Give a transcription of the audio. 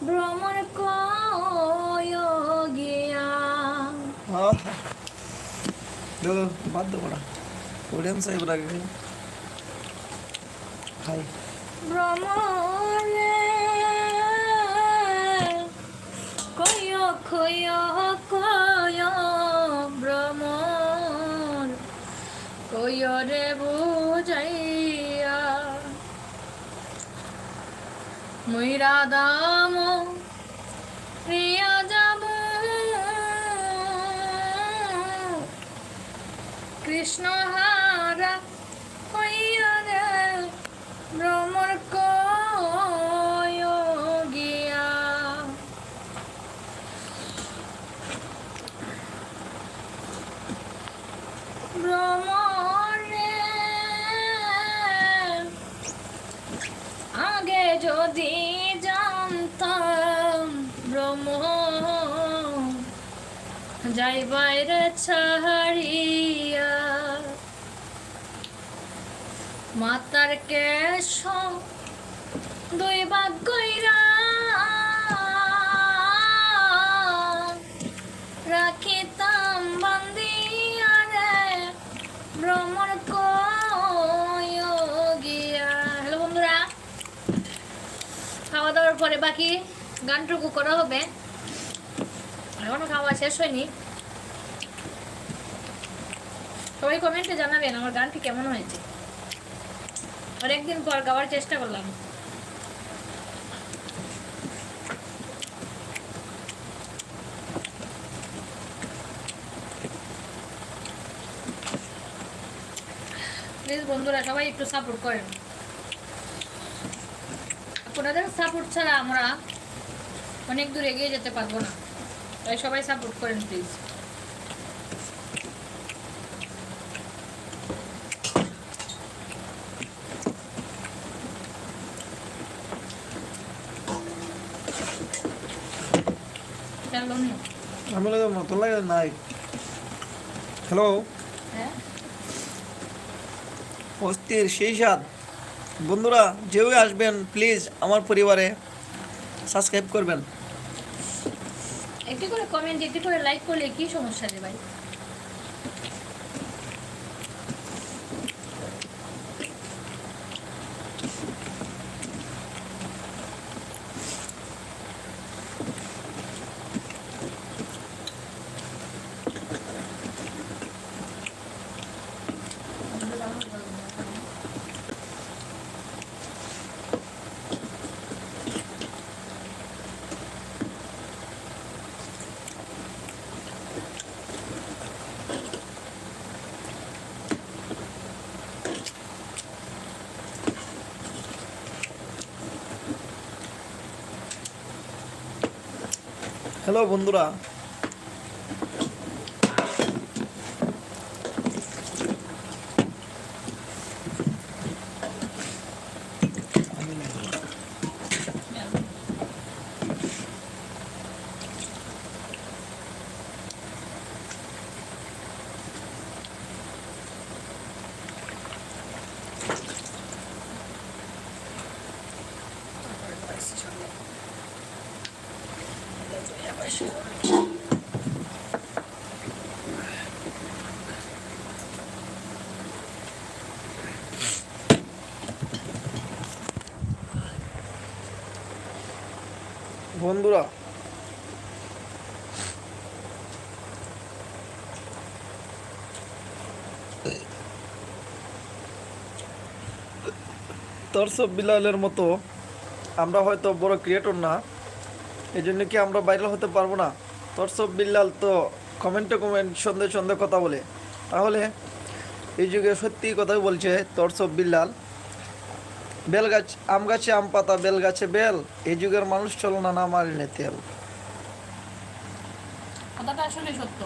ভ্রমণ কয় গিয়া হ্যাঁ দেখো বাদ দেবো না ওডিয়াম সাহেব রাখবে হাই। ভ্রমণে কয় কয় কয় ভ্রমণ। কয় রে বুঝাইয়া ময়রা দাম প্রিয়া যাব। কৃষ্ণ হারা হইয়া রে যদি জানতাম ব্রহ্ম যাই বাইরে ছাড়িয়া মাতার কেশ দুই ভাগ কইরা দাওয়ার পরে বাকি গানটুকু করা হবে। এখনও খাওয়া শেষ হয়নি। সবাই কমেন্টে জানাবেন আমার গানটি কেমন হয়েছে। অনেকদিন পর গাওয়ার চেষ্টা করলাম। প্লিজ বন্ধুরা সবাই একটু সাপোর্ট করেন। আপনাদের সাপোর্ট ছাড়া আমরা অনেক দূর এগিয়ে যেতে পারব না। তাই সবাই সাপোর্ট করেন প্লিজ আমি লাগে মতো লাগে নাই। হ্যালো হ্যাঁ। অস্থির সেই সাত বন্ধুরা, যেও আসবেন প্লিজ আমার পরিবারে সাবস্ক্রাইব করবেন। একটি করে কমেন্ট একটি করে লাইক করলে কি সমস্যা রে ভাই? হ্যালো বন্ধুরা বন্ধুরা দর্শক বিলালের মতো আমরা হয়তো বড় ক্রিয়েটর না। এই জন্য কি আমরা ভাইরাল হতে পারব না? তরসব বিল্লাল তো কমেন্টে কমেন্ট সন্দেহ সন্দেহ কথা বলে। তাহলে এই যুগে সত্যি কথাই বলছে তরসব বিল্লাল বেল গাছ আম গাছে আম পাতা বেল গাছে বেল, এই যুগের মানুষ চলো না না মারিনে তেল কথাটা আসলে সত্য।